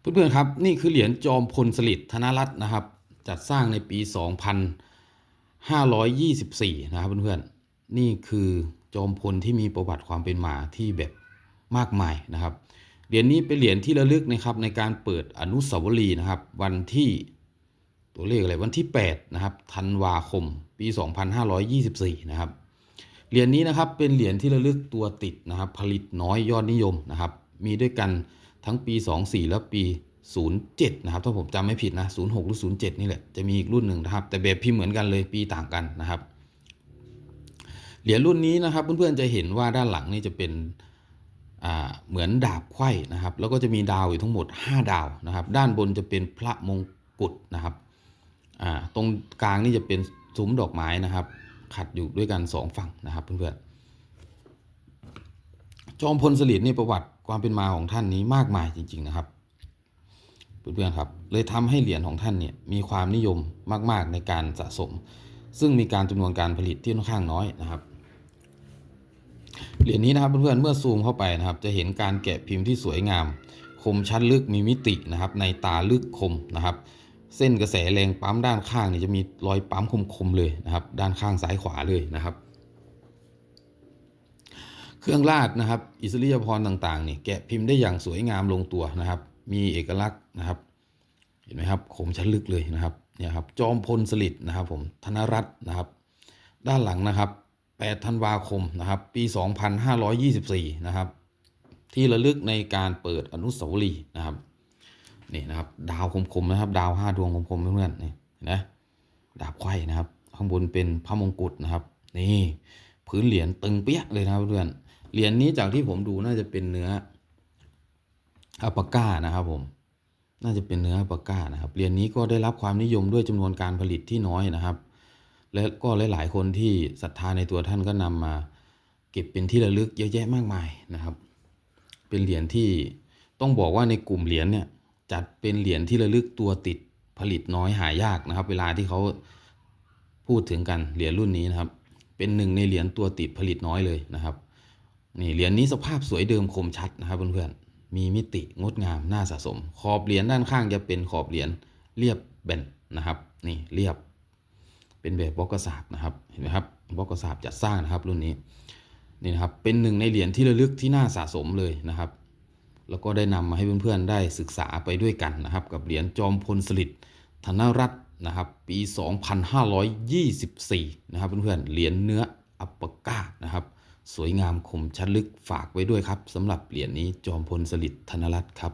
เพื่อนๆครับนี่คือเหรียญจอมพลสฤษดิ์ธนรัตน์นะครับ จัดสร้างในปี 2524 นะครับเพื่อนๆนี่คือจอมพลที่มีประวัติความเป็นมาที่แบบมากมายนะครับเหรียญนี้เป็นเหรียญที่ระลึกนะครับในการเปิดอนุสาวรีย์นะครับ วันที่ตัวเลขอะไรวันที่8นะครับธันวาคมปี 2524 นะครับเหรียญนี้นะครับเป็นเหรียญที่ระลึกตัวติดนะครับ ผลิตน้อยยอดนิยมนะครับ มีด้วยกัน ทั้งปี 24 และปี 07 นะครับ ถ้าผมจำไม่ผิดนะ 06 หรือ 07 นี่แหละ จะมีอีกรุ่นหนึ่งนะครับ แต่แบบพิมพ์เหมือนกันเลยปีต่างกันนะครับ เหรียญรุ่นนี้นะครับ เพื่อนๆจะเห็นว่าด้านหลังนี่จะเป็นเหมือนดาบไขว้นะครับ แล้วก็จะมีดาวอยู่ทั้งหมด 5 ดาวนะครับ ด้านบนจะเป็นพระมงกุฎนะครับ ตรงกลางนี่จะเป็นซุ้มดอกไม้นะครับ ขัดอยู่ด้วยกันสองฝั่งนะครับเพื่อนๆ จอมพลสฤษดิ์นี่ประวัติ ความเป็นมาของท่านนี้มากมายจริง ๆนะครับเพื่อนๆครับเลยทำให้เหรียญของท่านเนี่ยมีความนิยมมาก ๆในการสะสม ซึ่งมีการจำนวนการผลิตที่ค่อนข้างน้อยนะครับเหรียญนี้นะครับเพื่อนๆเมื่อซูมเข้าไปนะครับ จะเห็นการแกะพิมพ์ที่สวยงาม คมชัดลึกมีมิตินะครับ ในตาลึกคมนะครับ เส้นกระแสแรงปั๊มด้านข้างเนี่ยจะมีรอยปั๊มคมๆเลยนะครับ ด้านข้างซ้ายขวาเลยนะครับ เครื่องราดนะครับ อิสริยาภรณ์ต่างๆนี่แกะพิมพ์ได้อย่างสวยงามลงตัวนะครับ มีเอกลักษณ์นะครับ เห็นไหมครับคมชัดลึกเลยนะครับเนี่ยครับจอมพลสฤษดิ์นะครับ ผมธนรัตน์นะครับ ด้านหลังนะครับ8ธันวาคมนะครับ ปี 2524 นะครับ ที่ระลึกในการเปิดอนุสาวรีย์นะครับนี่นะครับ ดาวคมๆนะครับ ดาวห้าดวงคมๆเพื่อนๆนี่นไหมดาบไขว้นะครับ ข้างบนเป็นพระมงกุฎนะครับ นี่ พื้นเหรียญตึงเปี้ยเลยนะครับเพื่อน เหรียญนี้จากที่ผมดูน่าจะเป็นเนื้ออัปาก้านะครับผม น่าจะเป็นเนื้ออัปาก้านะครับเหรียญนี้ก็ได้รับความนิยมด้วยจำนวนการผลิตที่น้อยนะครับ และก็หลาย ๆ คนที่ศรัทธาในตัวท่านก็นำมาเก็บเป็นที่ระลึกเยอะแยะมากมายนะครับ เป็นเหรียญที่ต้องบอกว่าในกลุ่มเหรียญเนี่ยจัดเป็นเหรียญที่ระลึกตัวติดผลิตน้อยหายากนะครับ เวลาที่เขาพูดถึงกันเหรียญรุ่นนี้นะครับ เป็นหนึ่งในเหรียญตัวติดผลิตน้อยเลยนะครับ นี่เหรียญนี้สภาพสวยเดิมคมชัดนะครับเพื่อนๆ มีมิติงดงามน่าสะสม ขอบเหรียญด้านข้างจะเป็นขอบเหรียญเรียบแบนนะครับ นี่เรียบ เป็นแบบบล็อกกระสาบนะครับ เห็นไหมครับบล็อกกระสาบจัดสร้างนะครับรุ่นนี้ นี่นะครับ เป็นหนึ่งในเหรียญที่ระลึกที่น่าสะสมเลยนะครับ แล้วก็ได้นำมาให้เพื่อนๆได้ศึกษาไปด้วยกันนะครับ กับเหรียญจอมพลสฤษดิ์ธนรัตน์นะครับ ปี 2524 นะครับเพื่อนๆ เหรียญเนื้ออัปปะก้านะครับ สวยงามคมชัดลึกฝากไว้ด้วยครับสำหรับเหรียญนี้จอมพลสฤษดิ์ธนรัตน์ครับ